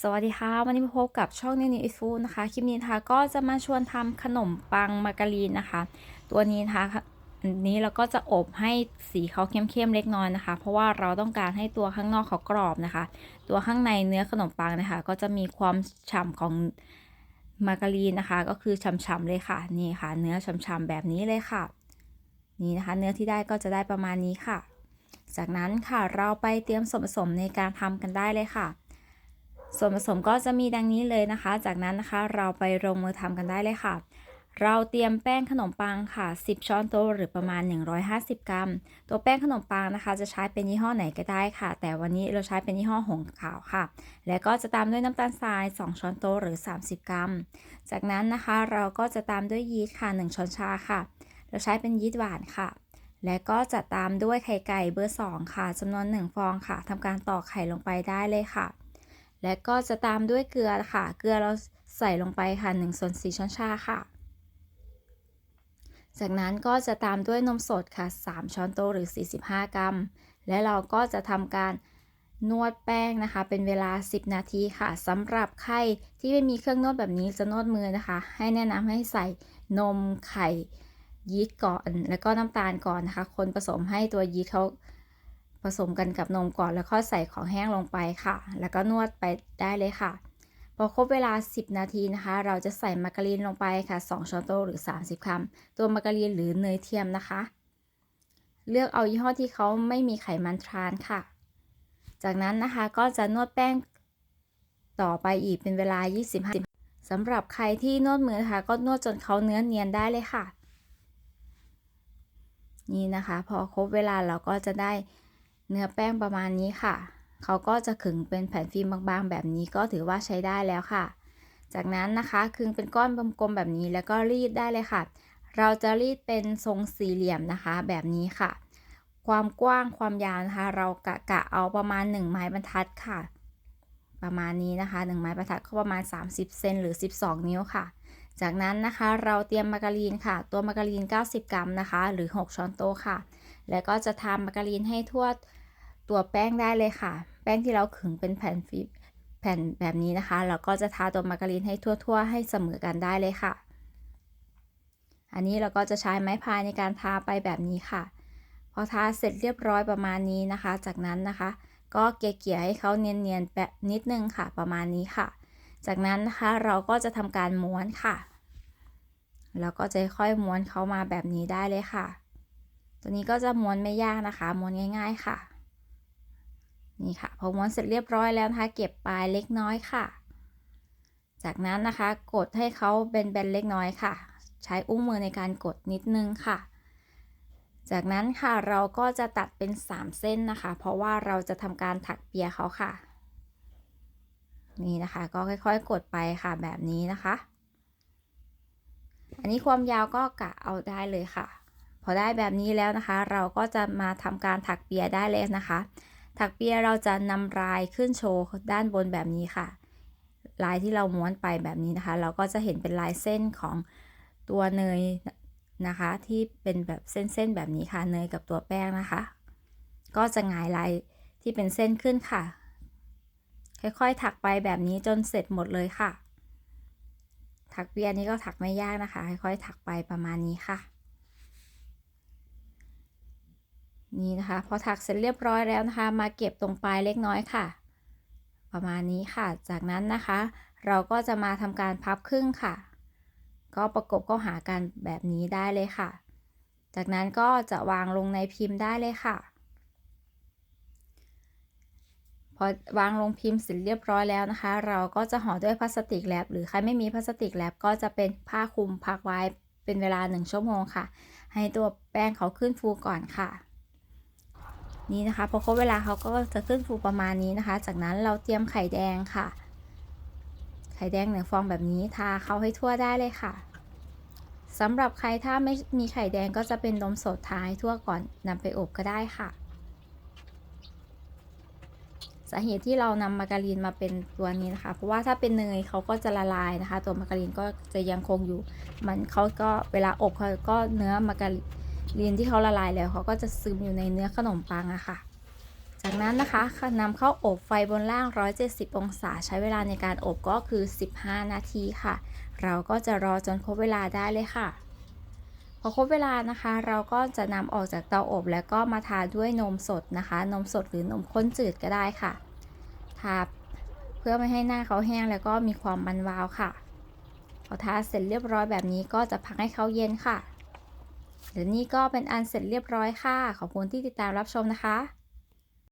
สวัสดีค่ะ วันนี้มาพบกับช่องนิวนิอิฟูนะคะ คลิปนี้นะคะก็จะมาชวนทำขนมปังมาการีนนะคะ ตัวนี้นะคะอันนี้เราก็จะอบให้สีเขาเข้มๆเล็กน้อยนะคะ เพราะว่าเราต้องการให้ตัวข้างนอกเขากรอบนะคะ ตัวข้างในเนื้อขนมปังนะคะ ก็จะมีความฉ่ำของมาการีนนะคะ ก็คือฉ่ำๆเลยค่ะ นี่ค่ะ เนื้อฉ่ำๆแบบนี้เลยค่ะ นี่นะคะ เนื้อที่ได้ก็จะได้ประมาณนี้ค่ะ จากนั้นค่ะเราไปเตรียมส่วนผสมในการทำกันได้เลยค่ะ ส่วนผสมก็จะมีดังนี้เลยนะคะ จากนั้นนะคะเราไปลงมือทำกันได้เลยค่ะ เราเตรียมแป้งขนมปังค่ะ 10 ช้อนโต๊ะหรือประมาณ 150 กรัม ตัวแป้งขนมปังนะคะ จะใช้เป็นยี่ห้อไหนก็ได้ค่ะ แต่วันนี้เราใช้เป็นยี่ห้อหงขาวค่ะ และก็จะตามด้วยน้ำตาลทราย 2 ช้อนโต๊ะหรือ 30 กรัม จากนั้นนะคะเราก็จะตามด้วยยีสต์ค่ะ 1 ช้อนชาค่ะ เราใช้เป็นยีสต์หวานค่ะและก็จะตามด้วยไข่ไก่เบอร์ 2 ค่ะจำนวน 1 ฟองค่ะทำการตอกไข่ลงไปได้เลยค่ะ และก็จะตามด้วยเกลือค่ะ เกลือเราใส่ลงไปค่ะ1ส่วน4ช้อนชาค่ะ จากนั้นก็จะตามด้วยนมสดค่ะ 3 ช้อนโต๊ะหรือ 45 กรัม และเราก็จะทำการนวดแป้งนะคะ เป็นเวลา 10 นาทีค่ะสำหรับใครที่ไม่มีเครื่องนวดแบบนี้จะนวดมือนะคะ ให้แนะนำให้ใส่นมไข่ยีสต์ก่อน แล้วก็น้ำตาลก่อนนะคะ คนผสมให้ตัวยีสต์เขา สมกันกับนมก่อนแล้วก็ใส่ของแห้งลงไปค่ะ แล้วก็นวดไปได้เลยค่ะ พอครบเวลา 10 นาทีนะคะ เราจะใส่มาการีนลงไปค่ะ 2 ช้อนโต๊ะหรือ 30คำตัวมาการีนหรือเนยเทียมนะคะ เลือกเอายี่ห้อที่เขาไม่มีไขมันทรานค่ะ จากนั้นนะคะก็จะนวดแป้งต่อไปอีกเป็นเวลา 25สำหรับใครที่นวดมือนะคะก็นวดจนเขาเนื้อเนียนได้เลยค่ะ นี่นะคะ พอครบเวลาเราก็จะได้ เนื้อแป้งประมาณนี้ค่ะ เขาก็จะขึงเป็นแผ่นฟิล์มบางๆ แบบนี้ก็ถือว่าใช้ได้แล้วค่ะ จากนั้นนะคะขึงเป็นก้อนกลมๆแบบนี้แล้วก็รีดได้เลยค่ะ เราจะรีดเป็นทรงสี่เหลี่ยมนะคะ แบบนี้ค่ะ ความกว้างความยาวนะคะ เรากะกะเอาประมาณ 1 ไม้บรรทัดค่ะ ประมาณนี้นะคะ 1 ไม้บรรทัดก็ประมาณ 30เซนหรือ 12 นิ้วค่ะ จากนั้นนะคะเราเตรียมมาการีนค่ะ ตัวมาการีน 90 กรัมนะคะ หรือ 6 ช้อนโต๊ะค่ะ แล้วก็จะทำมาการีนให้ทั่วตัวแป้งได้เลยค่ะ แป้งที่เราขึงเป็นแผ่นฟิล์มแผ่นแบบนี้นะคะ เราก็จะทาตัวมาการีนให้ทั่วๆ ให้เสมอกันได้เลยค่ะ อันนี้เราก็จะใช้ไม้พายในการทาไปแบบนี้ค่ะ พอทาเสร็จเรียบร้อยประมาณนี้นะคะ จากนั้นนะคะ ก็เกลี่ยๆให้เขาเนียนๆแบบนิดนึงค่ะ ประมาณนี้ค่ะ จากนั้นนะคะเราก็จะทำการม้วนค่ะ แล้วก็จะค่อยม้วนเขามาแบบนี้ได้เลยค่ะ ตัวนี้ก็จะม้วนไม่ยากนะคะ ม้วนง่าย ๆค่ะ นี่ค่ะ พอม้วนเสร็จเรียบร้อยแล้วนะคะ เก็บปลายเล็กน้อยค่ะ จากนั้นนะคะกดให้เขาเป็นแบนๆเล็กน้อยค่ะ ใช้อุ้งมือในการกดนิดนึงค่ะจากนั้นค่ะเราก็จะตัดเป็น 3 เส้นนะคะ เพราะว่าเราจะทำการถักเปียเขาค่ะ นี่นะคะ ก็ค่อยๆ กดไปค่ะแบบนี้นะคะ อันนี้ความยาวก็กะเอาได้เลยค่ะ พอได้แบบนี้แล้วนะคะ เราก็จะมาทำการถักเปียได้เลยนะคะ ถักเปียเราจะนำลายขึ้นโชว์ด้านบนแบบนี้ค่ะ ลายที่เราม้วนไปแบบนี้นะคะ เราก็จะเห็นเป็นลายเส้นของตัวเนยนะคะ ที่เป็นแบบเส้นๆแบบนี้ค่ะเนยกับตัวแป้งนะคะ ก็จะงายลายที่เป็นเส้นขึ้นค่ะ ค่อยๆ ถักไปแบบนี้จนเสร็จหมดเลยค่ะ ถักเปียนี้ก็ถักไม่ยากนะคะ ค่อยๆ ถักไปประมาณนี้ค่ะ นี่นะคะ พอถักเสร็จเรียบร้อยแล้วนะคะ มาเก็บตรงปลายเล็กน้อยค่ะ ประมาณนี้ค่ะ จากนั้นนะคะ เราก็จะมาทำการพับครึ่งค่ะ ก็ประกบก็หากันแบบนี้ได้เลยค่ะ จากนั้นก็จะวางลงในพิมพ์ได้เลยค่ะ พอวางลงพิมพ์เสร็จเรียบร้อยแล้วนะคะ เราก็จะห่อด้วยพลาสติกแรปหรือใครไม่มีพลาสติกแรปก็จะเป็นผ้าคลุมพักไว้เป็นเวลา 1 ชั่วโมงค่ะ ให้ตัวแป้งเขาขึ้นฟูก่อนค่ะ นี่นะคะพอครบเวลาเขาก็จะขึ้นฟูประมาณนี้นะคะ จากนั้นเราเตรียมไข่แดงค่ะ ไข่แดงหนึ่งฟองแบบนี้ทาเข้าให้ทั่วได้เลยค่ะสำหรับใครถ้าไม่มีไข่แดงก็จะเป็นนมสดทาให้ทั่วก่อนนำไปอบก็ได้ค่ะ สาเหตุที่เรานำมาการีนมาเป็นตัวนี้นะคะ เพราะว่าถ้าเป็นเนยเขาก็จะละลายนะคะ ตัวมาการีนก็จะยังคงอยู่ มันเขาก็เวลาอบเขาก็เนื้อมาการีนที่เขาละลายแล้วเขาก็จะซึมอยู่ในเนื้อขนมปังอะค่ะ จากนั้นนะคะนำเข้าอบไฟบนล่าง 170 องศา ใช้เวลาในการอบก็คือ 15 นาทีค่ะ เราก็จะรอจนครบเวลาได้เลยค่ะ อครบเวลานะคะ เราก็จะนำออกจากเตาอบแล้วก็มาทาด้วยนมสดนะคะ นมสดหรือนมข้นจืดก็ได้ค่ะทาเพื่อไม่ให้หน้าเขาแห้งแล้วก็มีความมันวาวค่ะพอทาเสร็จเรียบร้อยแบบนี้ก็จะพักให้เขาเย็นค่ะเดี๋ยวนี้ก็เป็นอันเสร็จเรียบร้อยค่ะ ขอบคุณที่ติดตามรับชมนะคะ